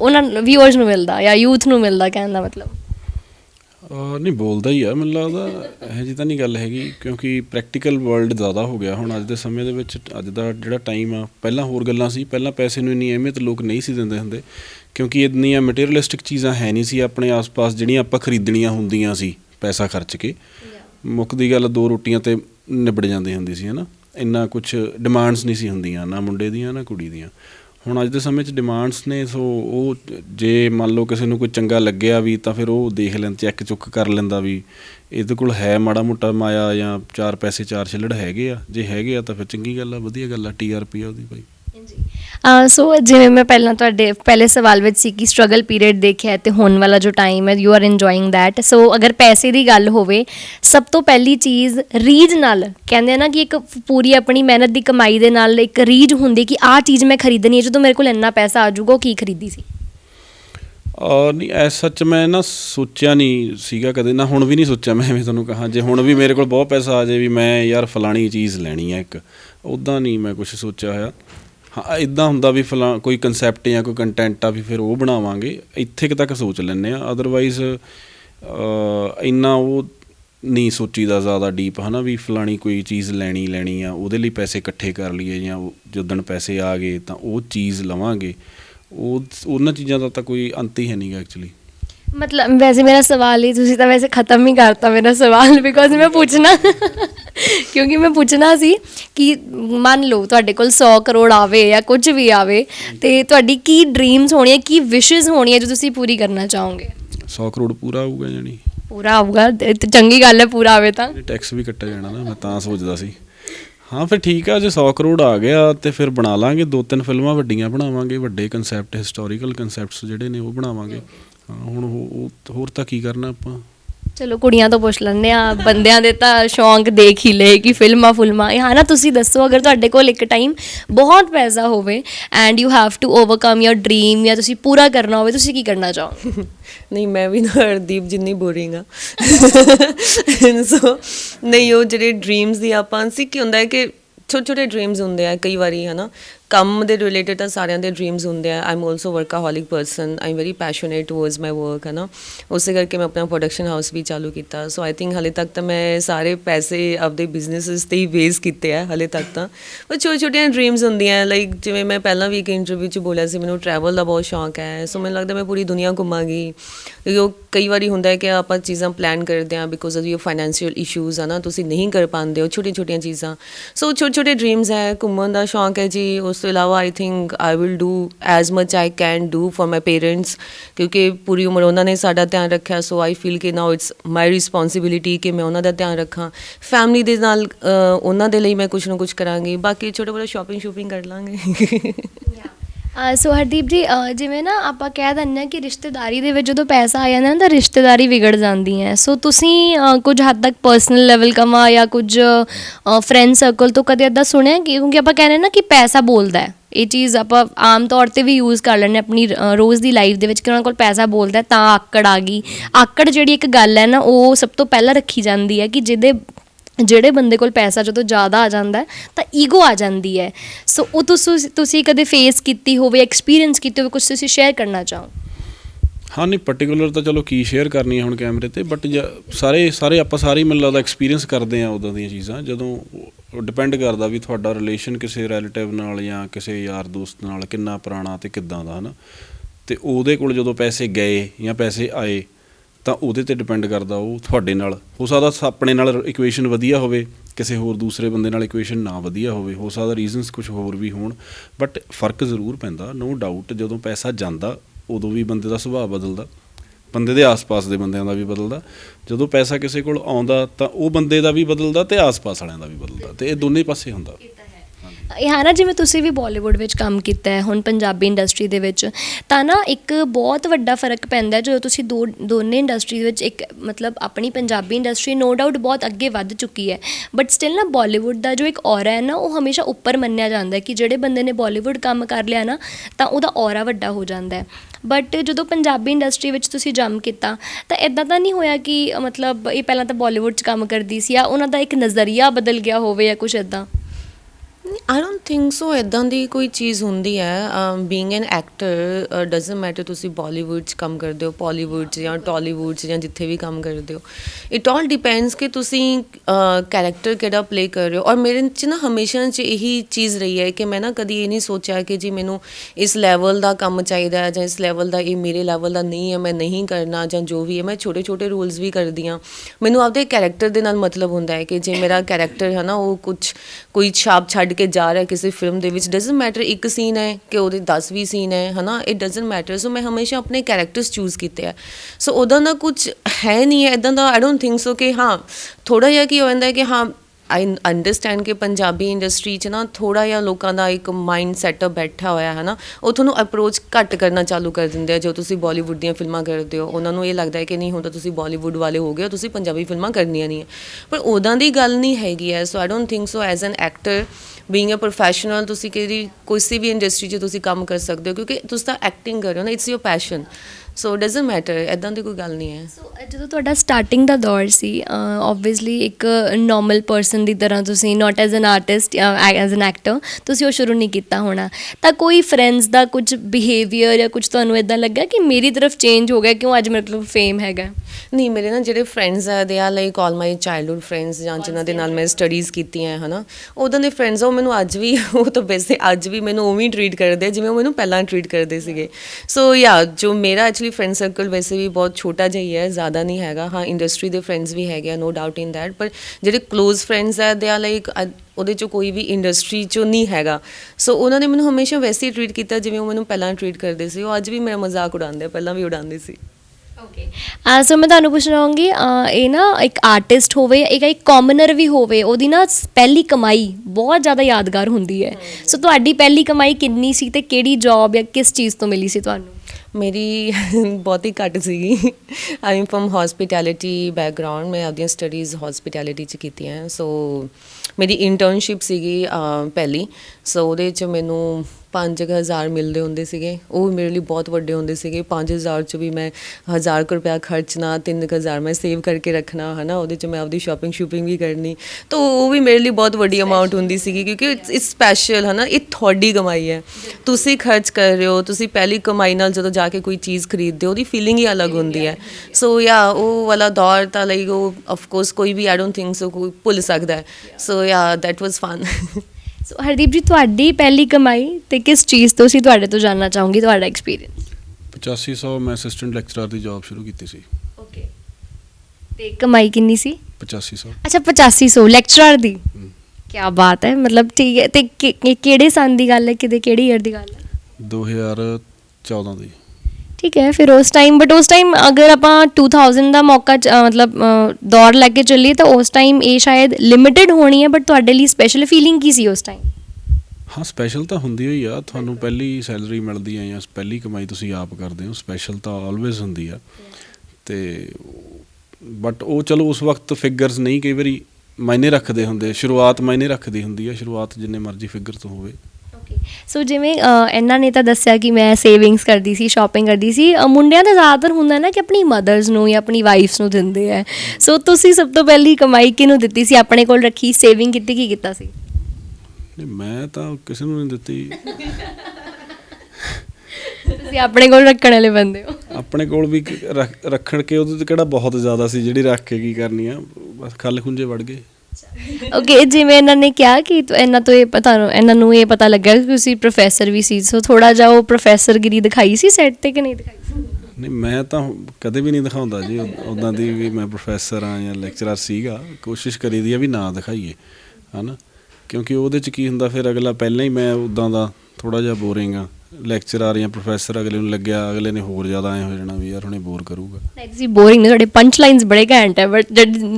ਉਹਨਾਂ ਵਿਊਅਰਸ ਨੂੰ ਮਿਲਦਾ ਜਾਂ ਯੂਥ ਨੂੰ ਮਿਲਦਾ ਕਹਿਣ ਦਾ ਮਤਲਬ? ਨਹੀਂ, ਬੋਲਦਾ ਹੀ ਆ, ਮੈਨੂੰ ਲੱਗਦਾ ਇਹ ਜੀ ਤਾਂ ਨਹੀਂ ਗੱਲ ਹੈਗੀ, ਕਿਉਂਕਿ ਪ੍ਰੈਕਟੀਕਲ ਵਰਲਡ ਜ਼ਿਆਦਾ ਹੋ ਗਿਆ ਹੁਣ ਅੱਜ ਦੇ ਸਮੇਂ ਦੇ ਵਿੱਚ, ਅੱਜ ਦਾ ਜਿਹੜਾ ਟਾਈਮ ਆ, ਪਹਿਲਾਂ ਹੋਰ ਗੱਲਾਂ ਸੀ, ਪਹਿਲਾਂ ਪੈਸੇ ਨੂੰ ਇੰਨੀ ਅਹਿਮੀਅਤ ਲੋਕ ਨਹੀਂ ਸੀ ਦਿੰਦੇ ਹੁੰਦੇ। ਕਿਉਂਕਿ ਇੰਨੀਆਂ ਮਟੀਰੀਅਲਿਸਟਿਕ ਚੀਜ਼ਾਂ ਹੈ ਨਹੀਂ ਸੀ ਆਪਣੇ ਆਸ-ਪਾਸ ਜਿਹੜੀਆਂ ਆਪਾਂ ਖਰੀਦਣੀਆਂ ਹੁੰਦੀਆਂ ਸੀ ਪੈਸਾ ਖਰਚ ਕੇ ਮੁੱਕਦੀ ਗੱਲ ਦੋ ਰੋਟੀਆਂ ਤੇ ਨਿਬੜ ਜਾਂਦੀ ਹੁੰਦੀ ਸੀ ਹਨਾ? ਇੰਨਾ ਕੁਝ ਡਿਮਾਂਡਸ ਨਹੀਂ ਸੀ ਹੁੰਦੀਆਂ ਨਾ ਮੁੰਡੇ ਦੀਆਂ ਨਾ ਕੁੜੀ ਦੀਆਂ। ਹੁਣ ਅੱਜ ਦੇ ਸਮੇਂ 'ਚ ਡਿਮਾਂਡਸ ਨੇ ਸੋ ਉਹ ਜੇ ਮੰਨ ਲਓ ਕਿਸੇ ਨੂੰ ਕੋਈ ਚੰਗਾ ਲੱਗਿਆ ਵੀ ਤਾਂ ਫਿਰ ਉਹ ਦੇਖ ਲੈਣ ਚੈੱਕ ਚੁੱਕ ਕਰ ਲੈਂਦਾ ਵੀ ਇਹਦੇ ਕੋਲ ਹੈ ਮਾੜਾ ਮੋਟਾ ਮਾਇਆ ਜਾਂ ਚਾਰ ਪੈਸੇ ਚਾਰ ਛਿੱਲੜ ਹੈਗੇ ਆ ਜੇ ਹੈਗੇ ਆ ਤਾਂ ਫਿਰ ਚੰਗੀ ਗੱਲ ਆ ਵਧੀਆ ਗੱਲ ਆ ਟੀਆਰਪੀ ਆ ਉਹਦੀ ਭਾਈ ਅਹ ਸੋ ਜਿਵੇਂ ਮੈਂ ਪਹਿਲਾਂ ਤੁਹਾਡੇ, ਪਹਿਲੇ ਸਵਾਲ ਵਿੱਚ ਸੀ ਕਿ ਸਟਰਗਲ ਪੀਰੀਅਡ ਦੇਖਿਆ ਤੇ ਹੁਣ ਵਾਲਾ ਜੋ ਟਾਈਮ ਹੈ you are enjoying that so ਅਗਰ ਪੈਸੇ ਦੀ ਗੱਲ ਹੋਵੇ, ਸਭ ਤੋਂ ਪਹਿਲੀ ਚੀਜ਼ ਰੀਝ ਨਾਲ, ਕਹਿੰਦੇ ਆ ਨਾ ਕਿ ਇੱਕ ਪੂਰੀ ਆਪਣੀ ਮਿਹਨਤ ਦੀ ਕਮਾਈ ਦੇ ਨਾਲ ਇੱਕ ਰੀਝ ਹੁੰਦੀ ਕਿ ਆਹ ਚੀਜ਼ ਮੈਂ ਖਰੀਦਣੀ ਹੈ, ਜਦੋਂ ਮੇਰੇ ਕੋਲ ਇੰਨਾ ਪੈਸਾ ਆ ਜਾਊਗਾ, ਉਹ ਕੀ ਖਰੀਦੀ ਸੀ? ਔਰ ਨਹੀਂ ਐਸ ਸੱਚ ਮੈਂ ਨਾ ਸੋਚਿਆ ਨਹੀਂ ਸੀਗਾ ਕਦੇ, ਨਾ ਹੁਣ ਵੀ ਨਹੀਂ ਸੋਚਿਆ ਮੈਂ ਐਵੇਂ ਤੁਹਾਨੂੰ ਕਹਾਂ। ਜੇ ਹੁਣ ਵੀ ਮੇਰੇ ਕੋਲ ਬਹੁਤ ਪੈਸਾ ਆ ਜਾਏ ਵੀ ਮੈਂ, ਯਾਰ ਫਲਾਣੀ ਚੀਜ਼ ਲੈਣੀ ਹੈ ਇੱਕ ਉਦਾਂ ਨਹੀਂ ਮੈਂ ਕੁਝ ਸੋਚਿਆ ਹੋਇਆ। ਹਾਂ ਇਦਾਂ ਹੁੰਦਾ ਵੀ ਫਲਾ, ਕੋਈ ਕਨਸੈਪਟ ਜਾਂ ਕੋਈ ਕੰਟੈਂਟ ਆ, ਵੀ ਫਿਰ ਉਹ ਬਣਾਵਾਂਗੇ, ਇੱਥੇ ਕੁ ਤੱਕ ਸੋਚ ਲੈਂਦੇ ਆ ਅਦਰਵਾਈਜ਼ ਇੰਨਾ ਉਹ ਨਹੀਂ ਸੋਚੀਦਾ ਜ਼ਿਆਦਾ ਡੀਪ ਹਨਾ, ਵੀ ਫਲਾਣੀ ਕੋਈ ਚੀਜ਼ ਲੈਣੀ ਲੈਣੀ ਆ, ਉਹਦੇ ਲਈ ਪੈਸੇ ਇਕੱਠੇ ਕਰ ਲਈਏ ਜਾਂ ਉਹ ਜਦੋਂ ਪੈਸੇ ਆ ਗਏ ਤਾਂ ਉਹ ਚੀਜ਼ ਲਵਾਂਗੇ। ਉਹ, ਉਹਨਾਂ ਚੀਜ਼ਾਂ ਦਾ ਤਾਂ ਕੋਈ ਅੰਤ ਹੀ ਹੈ ਨਹੀਂਗਾ ਐਕਚੁਅਲੀ ਮਤਲਬ ਵੈਸੇ ਮੇਰਾ ਸਵਾਲ ਹੀ ਤੁਸੀਂ ਤਾਂ ਵੈਸੇ ਖਤਮ ਹੀ ਕਰਤਾ ਮੇਰਾ ਸਵਾਲ ਬਿਕੋਜ਼ ਮੈਂ ਪੁੱਛਣਾ ਕਿਉਂਕਿ ਮੈਂ ਪੁੱਛਣਾ ਸੀ ਕਿ ਮੰਨ ਲਓ ਤੁਹਾਡੇ ਕੋਲ 100 ਕਰੋੜ ਆਵੇ ਜਾਂ ਕੁਝ ਵੀ ਆਵੇ ਤੇ ਤੁਹਾਡੀ ਕੀ ਡ੍ਰੀਮਸ ਹੋਣੀਆਂ ਕੀ ਵਿਸ਼ੇਸ ਹੋਣੀਆਂ ਜੋ ਤੁਸੀਂ ਪੂਰੀ ਕਰਨਾ ਚਾਹੋਗੇ? 100 ਕਰੋੜ ਪੂਰਾ ਆਊਗਾ ਜਾਨੀ ਪੂਰਾ ਆਊਗਾ ਤੇ ਚੰਗੀ ਗੱਲ ਹੈ ਪੂਰਾ ਆਵੇ ਤਾਂ। ਟੈਕਸ ਵੀ ਕੱਟਿਆ ਜਾਣਾ ਨਾ ਮੈਂ ਤਾਂ ਸੋਚਦਾ ਸੀ। ਹਾਂ ਫਿਰ ਠੀਕ ਆ ਜੇ 100 ਕਰੋੜ ਆ ਗਿਆ ਤੇ ਫਿਰ ਬਣਾ ਲਾਂਗੇ ਦੋ ਤਿੰਨ ਫਿਲਮਾਂ ਵੱਡੀਆਂ ਬਣਾਵਾਂਗੇ ਵੱਡੇ ਕਨਸੈਪਟ ਹਿਸਟੋਰੀਕਲ ਕਨਸੈਪਟਸ ਜਿਹੜੇ ਨੇ ਉਹ ਬਣਾਵਾਂਗੇ। ਹਾਂ ਹੁਣ ਉਹ- ਉਹ ਹੋਰ ਤਾਂ ਕੀ ਕਰਨਾ ਆਪਾਂ? ਚਲੋ ਕੁੜੀਆਂ ਤੋਂ ਪੁੱਛ ਲੈਂਦੇ ਆ ਬੰਦਿਆਂ ਦੇ ਤਾਂ ਸ਼ੌਂਕ ਦੇਖ ਹੀ ਲਏ ਕਿ ਫਿਲਮਾਂ ਫੁਲਮਾਂ। ਇਹ ਹਾਂ ਨਾ ਤੁਸੀਂ ਦੱਸੋ ਅਗਰ ਤੁਹਾਡੇ ਕੋਲ ਇੱਕ ਟਾਈਮ ਬਹੁਤ ਪੈਸਾ ਹੋਵੇ and you have to overcome your dream ਜਾਂ ਤੁਸੀਂ ਪੂਰਾ ਕਰਨਾ ਹੋਵੇ ਤੁਸੀਂ ਕੀ ਕਰਨਾ ਚਾਹੋਗੇ *laughs* ਨਹੀਂ ਮੈਂ ਵੀ ਨਾ ਹਰਦੀਪ ਜਿੰਨੀ ਬੋਰਿੰਗ ਆ। *laughs* ਸੋ ਨਹੀਂ ਉਹ ਜਿਹੜੇ ਡ੍ਰੀਮਸ ਦੀ ਆਪਾਂ ਸੀ ਕੀ ਹੁੰਦਾ ਹੈ ਕਿ ਛੋਟੇ ਛੋਟੇ ਡ੍ਰੀਮਸ ਹੁੰਦੇ ਆ ਕਈ ਵਾਰੀ ਹਨਾ? ਕੰਮ ਦੇ ਰਿਲੇਟਡ ਤਾਂ ਸਾਰਿਆਂ ਦੇ ਡ੍ਰੀਮਸ ਹੁੰਦੇ ਆ। I am also workaholic person I am very passionate towards my work ਹੈ ਨਾ? ਉਸੇ ਕਰਕੇ ਮੈਂ ਆਪਣਾ ਪ੍ਰੋਡਕਸ਼ਨ ਹਾਊਸ ਵੀ ਚਾਲੂ ਕੀਤਾ। ਸੋ ਆਈ ਥਿੰਕ ਹਲੇ ਤੱਕ ਤਾਂ ਮੈਂ ਸਾਰੇ ਪੈਸੇ ਆਪਦੇ ਬਿਜ਼ਨੈਸਸ ਤੇ ਹੀ ਵੇਸ ਕੀਤੇ ਆ, ਹਲੇ ਤੱਕ ਤਾਂ। ਪਰ ਛੋਟੇ ਛੋਟੀਆਂ ਡ੍ਰੀਮਸ ਹੁੰਦੀਆਂ ਲਾਈਕ ਜਿਵੇਂ ਮੈਂ ਪਹਿਲਾਂ ਵੀ ਇੱਕ ਇੰਟਰਵਿਊ 'ਚ ਬੋਲਿਆ ਸੀ, ਮੈਨੂੰ ਟਰੈਵਲ ਦਾ ਬਹੁਤ ਸ਼ੌਂਕ ਹੈ। ਸੋ ਮੈਨੂੰ ਲੱਗਦਾ ਮੈਂ ਪੂਰੀ ਦੁਨੀਆ ਘੁੰਮਾਂਗੀ। ਕਿਉਂਕਿ ਉਹ ਕਈ ਵਾਰੀ ਹੁੰਦਾ ਹੈ ਕਿ ਆਪਾਂ ਚੀਜ਼ਾਂ ਪਲਾਨ ਕਰਦੇ ਹਾਂ because of your financial issues ਆ ਨਾ? ਤੁਸੀਂ ਨਹੀਂ ਕਰ ਪਾਉਂਦੇ ਹੋ ਛੋਟੀਆਂ ਛੋਟੀਆਂ ਚੀਜ਼ਾਂ। ਸੋ ਛੋਟੇ ਛੋਟੇ ਡ੍ਰੀਮਸ ਹੈ, ਘੁੰਮਣ ਦਾ ਸ਼ੌਂਕ ਹੈ ਜੀ। ਉਸ ਤੋਂ ਇਲਾਵਾ I think I will do as much I can do for my parents ਕਿਉਂਕਿ ਪੂਰੀ ਉਮਰ ਉਹਨਾਂ ਨੇ ਸਾਡਾ ਧਿਆਨ ਰੱਖਿਆ ਸੋ ਆਈ ਫੀਲ ਕਿ ਨਾਓ ਇਟਸ ਮਾਈ ਰਿਸਪੌਂਸਿਬਿਲਿਟੀ ਕਿ ਮੈਂ ਉਹਨਾਂ ਦਾ ਧਿਆਨ ਰੱਖਾਂ। ਫੈਮਿਲੀ ਦੇ ਨਾਲ ਉਹਨਾਂ ਦੇ ਲਈ ਮੈਂ ਕੁਝ ਨਾ ਕੁਝ ਕਰਾਂਗੀ। ਬਾਕੀ ਛੋਟੇ ਮੋਟੇ ਸ਼ਾਪਿੰਗ ਸ਼ੂਪਿੰਗ ਕਰ ਲਾਂਗੇ। ਅਹ ਸੋ ਹਰਦੀਪ ਜੀ ਅਹ ਜਿਵੇਂ ਨਾ ਆਪਾਂ ਕਹਿ ਦਿੰਦੇ ਹਾਂ ਕਿ ਰਿਸ਼ਤੇਦਾਰੀ ਦੇ ਵਿੱਚ ਜਦੋਂ ਪੈਸਾ ਆ ਜਾਂਦਾ ਨਾ ਤਾਂ ਰਿਸ਼ਤੇਦਾਰੀ ਵਿਗੜ ਜਾਂਦੀ ਹੈ। ਸੋ ਤੁਸੀਂ ਅਹ ਕੁਝ ਹੱਦ ਤੱਕ ਪਰਸਨਲ ਲੈਵਲ ਕਮਾ ਜਾਂ ਕੁਝ ਫਰੈਂਡ ਸਰਕਲ ਤੋਂ ਕਦੇ ਇਦਾਂ ਸੁਣਿਆ ਕਿ ਕਿਉਂਕਿ ਆਪਾਂ ਕਹਿੰਦੇ ਨਾ ਕਿ ਪੈਸਾ ਬੋਲਦਾ ਹੈ। ਇਹ ਚੀਜ਼ ਆਪਾਂ ਆਮ ਤੌਰ ਤੇ ਵੀ ਯੂਜ਼ ਕਰ ਲੈਂਦੇ ਹਾਂ ਆਪਣੀ ਅਹ, ਰੋਜ਼ ਦੀ ਲਾਈਫ ਦੇ ਵਿੱਚ ਕਿ ਉਹਨਾਂ ਕੋਲ ਪੈਸਾ ਬੋਲਦਾ ਹੈ, ਤਾਂ ਆਕੜ ਆ ਗਈ। ਆਕੜ ਜਿਹੜੀ ਇੱਕ ਗੱਲ ਹੈ ਨਾ ਉਹ ਸਭ ਤੋਂ ਪਹਿਲਾਂ ਰੱਖੀ ਜਾਂਦੀ ਹੈ ਕਿ ਜਿਹਦੇ ਜਿਹੜੇ ਬੰਦੇ ਕੋਲ ਪੈਸਾ ਜਦੋਂ ਜ਼ਿਆਦਾ ਆ ਜਾਂਦਾ ਤਾਂ ਈਗੋ ਆ ਜਾਂਦੀ ਹੈ। ਸੋ ਉਹ ਤੁਸੀਂ ਤੁਸੀਂ ਕਦੇ ਫੇਸ ਕੀਤੀ ਹੋਵੇ ਐਕਸਪੀਰੀਅੰਸ ਕੀਤੀ ਹੋਵੇ ਕੁਝ ਤੁਸੀਂ ਸ਼ੇਅਰ ਕਰਨਾ ਚਾਹੋ? ਹਾਂ, ਨਹੀਂ ਪਾਰਟਿਕੂਲਰ ਤਾਂ ਚਲੋ ਕੀ ਸ਼ੇਅਰ ਕਰਨੀ ਹੈ ਹੁਣ ਕੈਮਰੇ ਤੇ ਬਟ ਸਾਰੇ ਸਾਰੇ ਆਪਾਂ ਸਾਰੇ ਮੈਨੂੰ ਲੱਗਦਾ ਐਕਸਪੀਰੀਅੰਸ ਕਰਦੇ ਆ ਉਦਾਂ ਦੀਆਂ ਚੀਜ਼ਾਂ, ਜਦੋਂ ਡਿਪੈਂਡ ਕਰਦਾ ਵੀ ਤੁਹਾਡਾ ਰਿਲੇਸ਼ਨ ਕਿਸੇ ਰਿਲੇਟਿਵ ਨਾਲ ਜਾਂ ਕਿਸੇ ਯਾਰ ਦੋਸਤ ਨਾਲ ਕਿੰਨਾ ਪੁਰਾਣਾ ਤੇ ਕਿੱਦਾਂ ਦਾ, ਹਨਾ? ਤੇ ਉਹਦੇ ਕੋਲ ਜਦੋਂ ਪੈਸੇ ਗਏ ਜਾਂ ਪੈਸੇ ਆਏ ਤਾਂ ਉਹਦੇ ਤੇ ਡਿਪੈਂਡ ਕਰਦਾ ਉਹ ਤੁਹਾਡੇ ਨਾਲ। ਹੋ ਸਕਦਾ ਸ- ਆਪਣੇ ਨਾਲ ਇਕੁਏਸ਼ਨ ਵਧੀਆ ਹੋਵੇ, ਕਿਸੇ ਹੋਰ ਦੂਸਰੇ ਬੰਦੇ ਨਾਲ ਇਕੁਏਸ਼ਨ ਨਾ ਵਧੀਆ ਹੋਵੇ। ਹੋ ਸਕਦਾ ਰੀਜ਼ਨਸ ਕੁਝ ਹੋਰ ਵੀ ਹੋਣ ਬਟ ਫ਼ਰਕ ਜ਼ਰੂਰ ਪੈਂਦਾ। ਨੋ ਡਾਊਟ ਜਦੋਂ ਪੈਸਾ ਜਾਂਦਾ, ਉਦੋਂ ਵੀ ਬੰਦੇ ਦਾ ਸੁਭਾਅ ਬਦਲਦਾ। ਬੰਦੇ ਦੇ ਆਸ-ਪਾਸ ਦੇ ਬੰਦਿਆਂ ਦਾ ਵੀ ਬਦਲਦਾ। ਜਦੋਂ ਪੈਸਾ ਕਿਸੇ ਕੋਲ ਆਉਂਦਾ, ਤਾਂ ਉਹ ਬੰਦੇ ਦਾ ਵੀ ਬਦਲਦਾ ਤੇ ਆਸ-ਪਾਸ ਵਾਲਿਆਂ ਦਾ ਵੀ ਬਦਲਦਾ। ਤੇ ਇਹ ਦੋਨੇ ਪਾਸੇ ਹੁੰਦਾ। ਇਹ ਹੈ ਨਾ, ਜਿਵੇਂ ਤੁਸੀਂ ਵੀ ਬਾਲੀਵੁੱਡ ਵਿੱਚ ਕੰਮ ਕੀਤਾ ਹੈ, ਹੁਣ ਪੰਜਾਬੀ ਇੰਡਸਟਰੀ ਦੇ ਵਿੱਚ, ਤਾਂ ਨਾ ਇੱਕ ਬਹੁਤ ਵੱਡਾ ਫ਼ਰਕ ਪੈਂਦਾ ਜਦੋਂ ਤੁਸੀਂ ਦੋ, ਦੋਨੇ ਇੰਡਸਟਰੀ ਦੇ ਵਿੱਚ ਇੱਕ, ਮਤਲਬ ਆਪਣੀ ਪੰਜਾਬੀ ਇੰਡਸਟਰੀ ਨੋ ਡਾਊਟ ਬਹੁਤ ਅੱਗੇ ਵੱਧ ਚੁੱਕੀ ਹੈ ਬਟ ਸਟਿਲ ਨਾ ਬਾਲੀਵੁੱਡ ਦਾ ਜੋ ਇੱਕ ਔਰਾ ਹੈ ਨਾ, ਉਹ ਹਮੇਸ਼ਾ ਉੱਪਰ ਮੰਨਿਆ ਜਾਂਦਾ ਹੈ ਕਿ ਜਿਹੜੇ ਬੰਦੇ ਨੇ ਬਾਲੀਵੁੱਡ ਕੰਮ ਕਰ ਲਿਆ ਨਾ, ਤਾਂ ਉਹਦਾ ਔਰਾ ਵੱਡਾ ਹੋ ਜਾਂਦਾ ਹੈ। ਬਟ ਜਦੋਂ ਪੰਜਾਬੀ ਇੰਡਸਟਰੀ ਵਿੱਚ ਤੁਸੀਂ ਜੰਮ ਕੀਤਾ, ਤਾਂ ਇਦਾਂ ਤਾਂ ਨਹੀਂ ਹੋਇਆ ਕਿ ਮਤਲਬ ਇਹ ਪਹਿਲਾਂ ਤਾਂ ਬਾਲੀਵੁੱਡ 'ਚ ਕੰਮ ਕਰਦੀ ਸੀ, ਜਾਂ ਉਹਨਾਂ ਦਾ ਇੱਕ ਨਜ਼ਰੀਆ ਬਦਲ ਗਿਆ ਹੋਵੇ ਜਾਂ ਕੁਝ ਇਦਾਂ ਆਈ ਡੋਨਟ ਥਿੰਕ ਸੋ ਇਦਾਂ ਦੀ ਕੋਈ ਚੀਜ਼ ਹੁੰਦੀ ਹੈ being an actor doesn't matter ਤੁਸੀਂ ਬਾਲੀਵੁੱਡ 'ਚ ਕੰਮ ਕਰਦੇ ਹੋ ਪੋਲੀਵੁੱਡ 'ਚ ਜਾਂ ਟਾਲੀਵੁੱਡ 'ਚ ਜਾਂ ਜਿੱਥੇ ਵੀ ਕੰਮ ਕਰਦੇ ਹੋ। ਇਟ ਆਲ ਡਿਪੈਂਡਸ ਕਿ ਤੁਸੀਂ ਕੈਰੈਕਟਰ ਕਿਹੜਾ ਪਲੇ ਕਰ ਰਹੇ ਹੋ। ਔਰ ਮੇਰੇ 'ਚ ਨਾ ਹਮੇਸ਼ਾ 'ਚ ਇਹੀ ਚੀਜ਼ ਰਹੀ ਹੈ ਕਿ ਮੈਂ ਨਾ ਕਦੀ ਇਹ ਨਹੀਂ ਸੋਚਿਆ ਕਿ ਜੀ ਮੈਨੂੰ ਇਸ ਲੈਵਲ ਦਾ ਕੰਮ ਚਾਹੀਦਾ ਹੈ ਜਾਂ ਇਸ ਲੈਵਲ ਦਾ ਇਹ ਮੇਰੇ ਲੈਵਲ ਦਾ ਨਹੀਂ ਹੈ, ਮੈਂ ਨਹੀਂ ਕਰਨਾ ਜਾਂ ਜੋ ਵੀ ਹੈ, ਮੈਂ ਛੋਟੇ ਛੋਟੇ ਰੋਲਸ ਵੀ ਕਰਦੀ ਹਾਂ। ਮੈਨੂੰ ਆਪਦੇ ਕੈਰੈਕਟਰ ਦੇ ਨਾਲ ਮਤਲਬ ਹੁੰਦਾ ਹੈ ਕਿ ਜੇ ਮੇਰਾ ਕੈਰੈਕਟਰ ਹੈ ਨਾ, ਉਹ ਕੁਝ ਕੋਈ ਛਾਪ ਛੱਡ ਕੇ ਜਾ ਰਿਹਾ ਕਿਸੇ ਫਿਲਮ ਦੇ ਵਿੱਚ ਡਸਨਟ ਮੈਟਰ ਇੱਕ ਸੀਨ ਹੈ ਕਿ ਉਹਦੇ 10 ਵੀ ਸੀਨ ਹੈ, ਹਨਾ? ਇਟ ਡਸਨਟ ਮੈਟਰ ਸੋ ਮੈਂ ਹਮੇਸ਼ਾ ਆਪਣੇ ਕੈਰੈਕਟਰਸ ਚੂਜ਼ ਕੀਤੇ ਆ। ਸੋ ਉਹਦਾ ਨਾ ਕੁਝ ਹੈ ਨਹੀਂ ਹੈ ਇਦਾਂ ਦਾ ਆਈ ਡੋਨਟ ਥਿੰਕ ਸੋ ਕਿ ਹਾਂ ਥੋੜਾ ਜਿਹਾ ਕੀ ਹੋ ਜਾਂਦਾ ਹੈ ਕਿ ਹਾਂ ਆਈ ਅੰਡਰਸਟੈਂਡ ਕਿ ਪੰਜਾਬੀ ਇੰਡਸਟਰੀ 'ਚ ਨਾ ਥੋੜਾ ਜਿਹਾ ਲੋਕਾਂ ਦਾ ਇੱਕ ਮਾਈਂਡ ਸੈਟਅਪ ਬੈਠਾ ਹੋਇਆ ਹੈ ਨਾ, ਉਹ ਤੁਹਾਨੂੰ ਅਪਰੋਚ ਘੱਟ ਕਰਨਾ ਚਾਲੂ ਕਰ ਦਿੰਦੇ ਆ। ਜੋ ਤੁਸੀਂ ਬਾਲੀਵੁੱਡ ਦੀਆਂ ਫਿਲਮਾਂ ਕਰਦੇ ਹੋ, ਉਹਨਾਂ ਨੂੰ ਇਹ ਲੱਗਦਾ ਹੈ ਕਿ ਨਹੀਂ, ਹੁਣ ਤਾਂ ਤੁਸੀਂ ਬਾਲੀਵੁੱਡ ਵਾਲੇ ਹੋ ਗਏ ਹੋ, ਤੁਸੀਂ ਪੰਜਾਬੀ ਫਿਲਮਾਂ ਕਰਨੀਆਂ ਨਹੀਂ ਹੈ। ਪਰ ਉਦਾਂ ਦੀ ਗੱਲ ਨਹੀਂ ਹੈਗੀ ਹੈ so I don't think so as an actor being a professional ਤੁਸੀਂ ਕਿਹੜੀ ਕਿਸੇ ਵੀ ਇੰਡਸਟਰੀ 'ਚ ਤੁਸੀਂ ਕੰਮ ਕਰ ਸਕਦੇ ਹੋ, ਕਿਉਂਕਿ ਤੁਸੀਂ ਤਾਂ ਐਕਟਿੰਗ ਕਰ ਰਹੇ ਹੋ ਨਾ it's your passion so doesn't matter ਐਦਾਂ ਦੀ ਕੋਈ ਗੱਲ ਨਹੀਂ ਹੈ। ਸੋ ਜਦੋਂ ਤੁਹਾਡਾ ਸਟਾਰਟਿੰਗ ਦਾ ਦੌਰ ਸੀ ਆਬਵੀਅਸਲੀ ਇੱਕ ਨਾਰਮਲ ਪਰਸਨ ਦੀ ਤਰ੍ਹਾਂ ਤੁਸੀਂ not as an artist as an actor ਤੁਸੀਂ ਉਹ ਸ਼ੁਰੂ ਨਹੀਂ ਕੀਤਾ ਹੋਣਾ। ਤਾਂ ਕੋਈ ਫਰੈਂਡਸ ਦਾ ਕੁਝ ਬਿਹੇਵੀਅਰ ਜਾਂ ਕੁਝ ਤੁਹਾਨੂੰ ਇਦਾਂ ਲੱਗਾ ਕਿ ਮੇਰੀ ਤਰਫ ਚੇਂਜ ਹੋ ਗਿਆ ਕਿਉਂ ਅੱਜ ਮੇਰੇ ਕੋਲ ਫੇਮ ਹੈਗਾ? ਨਹੀਂ ਮੇਰੇ ਨਾ ਜਿਹੜੇ ਫਰੈਂਡਸ ਆ ਦੇ ਆ like all my childhood friends ਜਾਂ ਜਿਨ੍ਹਾਂ ਦੇ ਨਾਲ ਮੈਂ ਸਟੱਡੀਜ਼ ਕੀਤੀਆਂ ਹਨਾ। ਉਦੋਂ ਦੇ ਫਰੈਂਡਸ ਉਹ ਮੈਨੂੰ ਅੱਜ ਵੀ ਉਹ ਤਾਂ ਵੈਸੇ ਅੱਜ ਵੀ ਮੈਨੂੰ ਉਵੇਂ ਹੀ ਟਰੀਟ ਕਰਦੇ ਆ ਜਿਵੇਂ ਉਹ ਮੈਨੂੰ ਪਹਿਲਾਂ ਟਰੀਟ ਕਰਦੇ ਸੀਗੇ। ਸੋ ਯਾ ਜੋ ਮੇਰਾ ਐਕਚੁਅਲੀ ਫਰੈਂਡ ਸਰਕਲ ਵੈਸੇ ਵੀ ਬਹੁਤ ਛੋਟਾ ਜਿਹਾ ਹੀ ਜ਼ਿਆਦਾ ਨਹੀਂ ਹੈਗਾ ਹਾਂ ਇੰਡਸਟਰੀ ਦੇ ਫਰੈਂਡਸ ਵੀ ਹੈਗੇ ਆ ਨੋ ਡਾਊਟ ਇਨ ਦੈਟ ਪਰ ਜਿਹੜੇ ক্লোਜ਼ ਫਰੈਂਡਸ ਆ ਦੇ ਆ ਲਾਈਕ ਉਹਦੇ ਚੋਂ ਕੋਈ ਵੀ ਇੰਡਸਟਰੀ ਚੋਂ ਨਹੀਂ ਹੈਗਾ ਸੋ ਉਹਨਾਂ ਨੇ ਮੈਨੂੰ ਹਮੇਸ਼ਾ ਵੈਸੇ ਹੀ ਟਰੀਟ ਕੀਤਾ ਜਿਵੇਂ ਉਹ ਮੈਨੂੰ ਪਹਿਲਾਂ ਟਰੀਟ ਕਰਦੇ ਸੀ ਉਹ ਅੱਜ ਵੀ ਮੇਰਾ ਮਜ਼ਾਕ ਉਡਾਉਂਦੇ ਆ ਪਹਿਲਾਂ ਵੀ ਉਡਾਉਂਦੇ ਸੀ ਓਕੇ ਸੋ ਮੈਂ ਤੁਹਾਨੂੰ ਪੁੱਛਣਾ ਅਹ, ਇਹ ਨਾ ਇੱਕ ਆਰਟਿਸਟ ਹੋਵੇ ਇੱਕ ਇੱਕ ਕਾਮਨਰ ਵੀ ਹੋਵੇ ਉਹਦੀ ਨਾ ਪਹਿਲੀ ਕਮਾਈ ਬਹੁਤ ਜ਼ਿਆਦਾ ਯਾਦਗਾਰ ਹੁੰਦੀ ਹੈ ਸੋ ਤੁਹਾਡੀ ਪਹਿਲੀ ਕਮਾਈ ਕਿੰਨੀ ਸੀ ਤੇ ਕਿਹੜੀ ਜੌਬ ਜਾਂ ਕਿਸ ਚੀਜ਼ ਤੋਂ ਮਿਲੀ ਸੀ ਤੁਹਾਨੂੰ ਮੇਰੀ *laughs* ਬਹੁਤ ਹੀ ਘੱਟ ਸੀਗੀ। I am from hospitality background ਮੈਂ ਆਪਦੀਆਂ ਸਟੱਡੀਜ਼ ਹਸਪਿਟੈਲਿਟੀ ਚ ਕੀਤੀਆਂ ਸੋ ਮੇਰੀ ਇੰਟਰਨਸ਼ਿਪ ਸੀਗੀ ਪਹਿਲੀ। ਸੋ ਉਹਦੇ ਚ ਮੈਨੂੰ 5000 ਮਿਲਦੇ ਹੁੰਦੇ ਸੀਗੇ। ਉਹ ਮੇਰੇ ਲਈ ਬਹੁਤ ਵੱਡੇ ਹੁੰਦੇ ਸੀਗੇ। 5000 ਚ ਵੀ ਮੈਂ 1000 ਕੁ ਰੁਪਇਆ ਖਰਚਣਾ 3000 ਮੈਂ ਸੇਵ ਕਰਕੇ ਰੱਖਣਾ ਹਨਾ? ਉਹਦੇ ਚ ਮੈਂ ਆਪਦੀ ਸ਼ਾਪਿੰਗ ਸ਼ੂਪਿੰਗ ਵੀ ਕਰਨੀ। ਤਾਂ ਉਹ ਵੀ ਮੇਰੇ ਲਈ ਬਹੁਤ ਵੱਡੀ ਅਮਾਉਂਟ ਹੁੰਦੀ ਸੀਗੀ ਕਿਉਂਕਿ ਇਟਸ ਸਪੈਸ਼ਲ ਹਨਾ? ਇਹ ਤੁਹਾਡੀ ਕਮਾਈ ਹੈ। ਤੁਸੀਂ ਖਰਚ ਕਰ ਰਹੇ ਹੋ ਤੁਸੀਂ ਪਹਿਲੀ ਕਮਾਈ ਨਾਲ ਜਦੋਂ ਜਾ ਕੇ ਕੋਈ ਚੀਜ਼ ਖਰੀਦਦੇ ਹੋ ਉਹਦੀ ਫੀਲਿੰਗ ਹੀ ਅਲੱਗ ਹੁੰਦੀ ਹੈ। ਸੋ ਯਾ ਉਹ ਵਾਲਾ ਦੌਰ ਤਾਂ ਲਾਈਕ ਉਹ ਆਫ ਕੋਰਸ ਕੋਈ ਵੀ ਆਈ ਡੋਨਟ ਥਿੰਕ ਸੋ ਕੋਈ ਭੁੱਲ ਸਕਦਾ ਹੈ। So yeah that was fun so Hardeep ji ਤੁਹਾਡੀ ਪਹਿਲੀ ਕਮਾਈ ਤੇ ਕਿਸ ਚੀਜ਼ ਤੋਂ ਸੀ? ਤੁਹਾਡੇ ਤੋਂ ਜਾਨਣਾ ਚਾਹੂੰਗੀ ਤੁਹਾਡਾ ਐਕਸਪੀਰੀਅੰਸ 8500 ਮੈਂ ਅਸਿਸਟੈਂਟ ਲੈਕਚਰਰ ਦੀ ਜੌਬ ਸ਼ੁਰੂ ਕੀਤੀ ਸੀ। ਓਕੇ ਤੇ ਕਮਾਈ ਕਿੰਨੀ ਸੀ? 8500 ਅੱਛਾ 8500 ਲੈਕਚਰਰ ਦੀ। ਕੀ ਬਾਤ ਹੈ ਮਤਲਬ ਠੀਕ ਹੈ ਤੇ ਕਿ- ਕਿ- ਕਿਹੜੇ ਸਾਲ ਦੀ ਗੱਲ ਹੈ ਕਿਤੇ ਕਿਹੜੀ ਈਅਰ ਦੀ ਗੱਲ ਹੈ? 2014 ਦੀ। ਠੀਕ ਹੈ, ਫਿਰ ਉਸ ਟਾਈਮ ਬਟ ਉਸ ਟਾਈਮ ਅਗਰ ਆਪਾਂ 2000 ਦਾ ਮੌਕਾ ਮਤਲਬ ਦੌਰ ਲੈ ਕੇ ਚੱਲੀਏ ਤਾਂ ਉਸ ਟਾਈਮ ਇਹ ਸ਼ਾਇਦ ਲਿਮਿਟਿਡ ਹੋਣੀ ਹੈ ਬਟ ਤੁਹਾਡੇ ਲਈ ਸਪੈਸ਼ਲ ਫੀਲਿੰਗ ਕੀ ਸੀ ਉਸ ਟਾਈਮ ਹਾਂ ਸਪੈਸ਼ਲ ਤਾਂ ਹੁੰਦੀ ਹੋਈ ਆ, ਤੁਹਾਨੂੰ ਪਹਿਲੀ ਸੈਲਰੀ ਮਿਲਦੀ ਆ ਜਾਂ ਪਹਿਲੀ ਕਮਾਈ ਤੁਸੀਂ ਆਪ ਕਰਦੇ ਹੋ ਸਪੈਸ਼ਲ ਤਾਂ ਆਲਵੇਜ਼ ਹੁੰਦੀ ਆ। ਤੇ ਬਟ ਉਹ ਚਲੋ ਉਸ ਵਕਤ ਫਿਗਰਸ ਨਹੀਂ, ਕਈ ਵਾਰੀ ਮਾਇਨੇ ਰੱਖਦੇ ਹੁੰਦੇ ਸ਼ੁਰੂਆਤ ਮਾਇਨੇ ਰੱਖਦੀ ਹੁੰਦੀ ਆ, ਸ਼ੁਰੂਆਤ ਜਿੰਨੇ ਮਰਜ਼ੀ ਫਿਗਰ ਤੋਂ ਹੋਵੇ। ਸੋ ਜਿਵੇਂ ਇਹਨਾਂ ਨੇ ਤਾਂ ਦੱਸਿਆ ਕਿ ਮੈਂ ਸੇਵਿੰਗਸ ਕਰਦੀ ਸੀ ਸ਼ਾਪਿੰਗ ਕਰਦੀ ਸੀ। ਮੁੰਡਿਆਂ ਦਾ ਜ਼ਿਆਦਾਤਰ ਹੁੰਦਾ ਨਾ ਕਿ ਆਪਣੀ ਮਦਰਸ ਨੂੰ ਜਾਂ ਆਪਣੀ ਵਾਈਫਸ ਨੂੰ ਦਿੰਦੇ ਆ। ਸੋ ਤੁਸੀਂ ਸਭ ਤੋਂ ਪਹਿਲੀ ਕਮਾਈ ਕਿਹਨੂੰ ਦਿੱਤੀ ਸੀ? ਆਪਣੇ ਕੋਲ ਰੱਖੀ ਸੇਵਿੰਗ ਕੀਤੀ ਕੀ ਕੀਤਾ ਸੀ? ਨਹੀਂ ਮੈਂ ਤਾਂ ਕਿਸੇ ਨੂੰ ਨਹੀਂ ਦਿੱਤੀ। ਤੁਸੀਂ ਆਪਣੇ ਕੋਲ ਰੱਖਣ ਵਾਲੇ ਬੰਦੇ ਹੋ। ਆਪਣੇ ਕੋਲ ਵੀ ਰੱਖਣ ਕੇ ਉਹਦੇ ਤੇ ਕਿਹੜਾ ਬਹੁਤ ਜ਼ਿਆਦਾ ਸੀ ਜਿਹੜੀ ਰੱਖ ਕੇ ਕੀ ਕਰਨੀ ਆ? ਬਸ ਖੱਲ ਖੁੰਝੇ ਵੜ ਗਏ। ਓਕੇ ਜਿਵੇਂ ਇਹਨਾਂ ਨੇ ਕਿਹਾ ਕਿ ਇਹਨਾਂ ਤੋਂ ਇਹ ਪਤਾ ਇਹਨਾਂ ਨੂੰ ਇਹ ਪਤਾ ਲੱਗਾ ਕਿ ਤੁਸੀਂ ਪ੍ਰੋਫੈਸਰ ਵੀ ਸੀ, ਸੋ ਥੋੜਾ ਜਿਹਾ ਉਹ ਪ੍ਰੋਫੈਸਰਗਿਰੀ ਦਿਖਾਈ ਸੀ ਸੈੱਟ ਤੇ ਕਿ ਨਹੀਂ ਦਿਖਾਈ ਨਹੀਂ, ਮੈਂ ਤਾਂ ਕਦੇ ਵੀ ਨਹੀਂ ਦਿਖਾਉਂਦਾ ਜੀ। ਉਦਾਂ ਦੀ ਵੀ ਮੈਂ ਪ੍ਰੋਫੈਸਰ ਆ ਜਾਂ ਲੈਕਚਰਰ ਸੀਗਾ, ਕੋਸ਼ਿਸ਼ ਕਰੀਦੀ ਆ ਵੀ ਨਾ ਦਿਖਾਈਏ, ਹਨਾ? ਕਿਉਂਕਿ ਉਹਦੇ ਚ ਕੀ ਹੁੰਦਾ, ਫਿਰ ਅਗਲਾ ਪਹਿਲਾਂ ਹੀ ਮੈਂ ਉਦਾਂ ਦਾ ਥੋੜਾ ਜਿਹਾ ਬੋਰਿੰਗ ਆ। ਲੈਕਚਰਰ ਜਾਂ ਪ੍ਰੋਫੈਸਰ ਅਗਲੇ ਨੂੰ ਲੱਗਿਆ ਅਗਲੇ ਨੇ ਹੋਰ ਜ਼ਿਆਦਾ ਐ ਹੋ ਜਾਣਾ ਵੀ ਯਾਰ ਹੁਣੇ ਬੋਰ ਕਰੂਗਾ। ਨਹੀਂ ਤੁਸੀਂ ਬੋਰਿੰਗ ਨੇ ਤੁਹਾਡੇ ਪੰਚ ਲਾਈਨਸ ਬੜੇ ਘੈਂਟ ਹੈ ਬਟ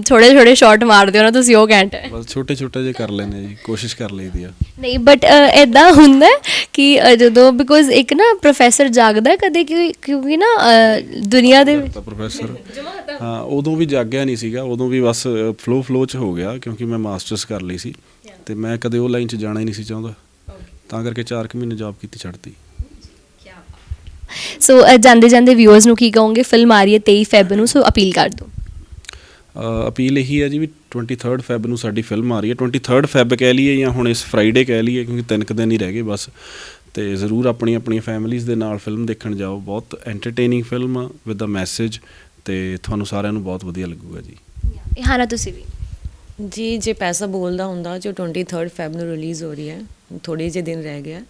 ਥੋੜੇ ਥੋੜੇ ਸ਼ਾਟ ਮਾਰਦੇ ਹੋ ਨਾ ਤੁਸੀਂ ਉਹ ਘੈਂਟ ਹੈ ਬਸ ਛੋਟੇ ਛੋਟੇ ਜੇ ਕਰ ਲੈਨੇ ਜੀ ਕੋਸ਼ਿਸ਼ ਕਰ ਲਈਦੀ ਆ। ਨਹੀਂ ਬਟ ਐਦਾਂ ਹੁੰਦਾ ਕਿ ਜਦੋਂ ਬਿਕੋਜ਼ ਇੱਕ ਨਾ ਪ੍ਰੋਫੈਸਰ ਜਾਗਦਾ ਕਦੇ ਕਿਉਂ- ਕਿਉਂਕਿ ਨਾ ਦੁਨੀਆ ਦੇ ਵਿੱਚ ਪ੍ਰੋਫੈਸਰ ਹਾਂ ਉਦੋਂ ਵੀ ਜਾਗਿਆ ਨਹੀਂ ਸੀਗਾ ਉਦੋਂ ਵੀ ਬਸ ਫਲੋ ਫਲੋ ਚ ਹੋ ਗਿਆ ਕਿਉਂਕਿ ਮੈਂ ਮਾਸਟਰਸ ਕਰ ਲਈ ਸੀ। ਤੇ ਮੈਂ ਕਦੇ ਉਹ ਲਾਈਨ ਚ ਜਾਣਾ ਹੀ ਨਹੀਂ ਸੀ ਚਾਹੁੰਦਾ। ਤਾਂ ਕਰਕੇ 4 ਕੁ ਮਹੀਨੇ ਜੌਬ ਕੀਤੀ ਛੱਡਤੀ ਸੋ ਜਾਂਦੇ ਜਾਂਦੇ ਵਿਊਅਰਸ ਨੂੰ ਕੀ ਕਹੋਗੇ? ਫਿਲਮ ਆ ਰਹੀ ਹੈ 23 ਫੈਬ ਨੂੰ ਸੋ ਅਪੀਲ ਕਰ ਦਿਓ। ਅਪੀਲ ਇਹੀ ਹੈ ਜੀ ਵੀ 23rd ਫੈਬ ਨੂੰ ਸਾਡੀ ਫਿਲਮ ਆ ਰਹੀ ਹੈ। 23rd ਫੈਬ ਕਹਿ ਲਈਏ ਜਾਂ ਹੁਣ ਇਸ ਫਰਾਈਡੇ ਕਹਿ ਲਈਏ ਕਿਉਂਕਿ ਤਿੰਨ ਕੁ ਦਿਨ ਹੀ ਰਹਿ ਗਏ ਬਸ। ਤੇ ਜ਼ਰੂਰ ਆਪਣੀ ਆਪਣੀਆਂ ਫੈਮਿਲੀਆਂ ਦੇ ਨਾਲ ਫਿਲਮ ਦੇਖਣ ਜਾਓ। ਬਹੁਤ entertaining film with a message ਤੇ ਤੁਹਾਨੂੰ ਸਾਰਿਆਂ ਨੂੰ ਬਹੁਤ ਵਧੀਆ ਲੱਗੂਗਾ ਜੀ। ਇਹ ਹਾਨਾ ਤੁਸੀਂ ਵੀ। ਜੀ, ਜੇ ਪੈਸਾ ਬੋਲਦਾ ਹੁੰਦਾ, ਜੋ 23rd ਫੈਬ ਨੂੰ ਰਿਲੀਜ਼ ਹੋ ਰਹੀ ਹੈ ਥੋੜੇ ਜਿਹੇ ਦਿਨ ਰਹਿ ਗਿਆ।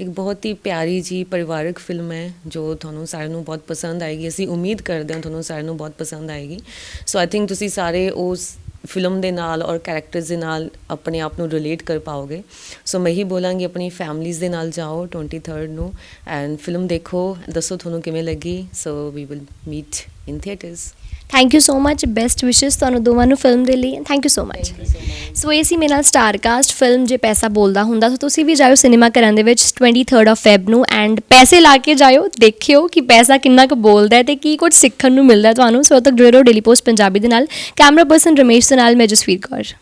ਇੱਕ ਬਹੁਤ ਹੀ ਪਿਆਰੀ ਜੀ ਪਰਿਵਾਰਕ ਫਿਲਮ ਹੈ, ਜੋ ਤੁਹਾਨੂੰ ਸਾਰਿਆਂ ਨੂੰ ਬਹੁਤ ਪਸੰਦ ਆਏਗੀ। ਅਸੀਂ ਉਮੀਦ ਕਰਦੇ ਹਾਂ ਤੁਹਾਨੂੰ ਸਾਰਿਆਂ ਨੂੰ ਬਹੁਤ ਪਸੰਦ ਆਏਗੀ। ਸੋ ਆਈ ਥਿੰਕ ਤੁਸੀਂ ਸਾਰੇ ਉਸ ਫਿਲਮ ਦੇ ਨਾਲ ਔਰ ਕੈਰੈਕਟਰਸ ਦੇ ਨਾਲ ਆਪਣੇ ਆਪ ਨੂੰ ਰਿਲੇਟ ਕਰ ਪਾਓਗੇ। ਸੋ ਮੈਂ ਹੀ ਬੋਲਾਂਗੀ ਆਪਣੀ ਫੈਮਲੀਜ਼ ਦੇ ਨਾਲ ਜਾਓ 23rd ਨੂੰ ਐਂਡ ਫਿਲਮ ਦੇਖੋ, ਦੱਸੋ ਤੁਹਾਨੂੰ ਕਿਵੇਂ ਲੱਗੀ। So we will meet in theatres thank you so much best wishes ਤੁਹਾਨੂੰ ਦੋਵਾਂ ਨੂੰ ਫਿਲਮ ਦੇ ਲਈ. Thank you so much so ਇਹ ਸੀ ਮੇਰੇ ਨਾਲ ਸਟਾਰ ਕਾਸਟ ਫਿਲਮ ਜੇ ਪੈਸਾ ਬੋਲਦਾ ਹੁੰਦਾ ਸੋ ਤੁਸੀਂ ਵੀ ਜਾਇਓ ਸਿਨੇਮਾ ਘਰਾਂ ਦੇ ਵਿੱਚ 23rd ਆਫ ਫੈਬ ਨੂੰ ਐਂਡ ਪੈਸੇ ਲਾ ਕੇ ਜਾਇਓ ਦੇਖਿਓ ਕਿ ਪੈਸਾ ਕਿੰਨਾ ਕੁ ਬੋਲਦਾ ਹੈ ਤੇ ਕੀ ਕੁਝ ਸਿੱਖਣ ਨੂੰ ਮਿਲਦਾ ਤੁਹਾਨੂੰ। ਸੋ ਤੱਕ ਜੁੜੇ ਰਹੋ ਡੇਲੀ ਪੋਸਟ ਪੰਜਾਬੀ ਦੇ ਨਾਲ। ਕੈਮਰਾ ਪਰਸਨ ਰਮੇਸ਼ ਦੇ ਨਾਲ ਮੈਂ ਜਸਵੀਰ ਕੌਰ।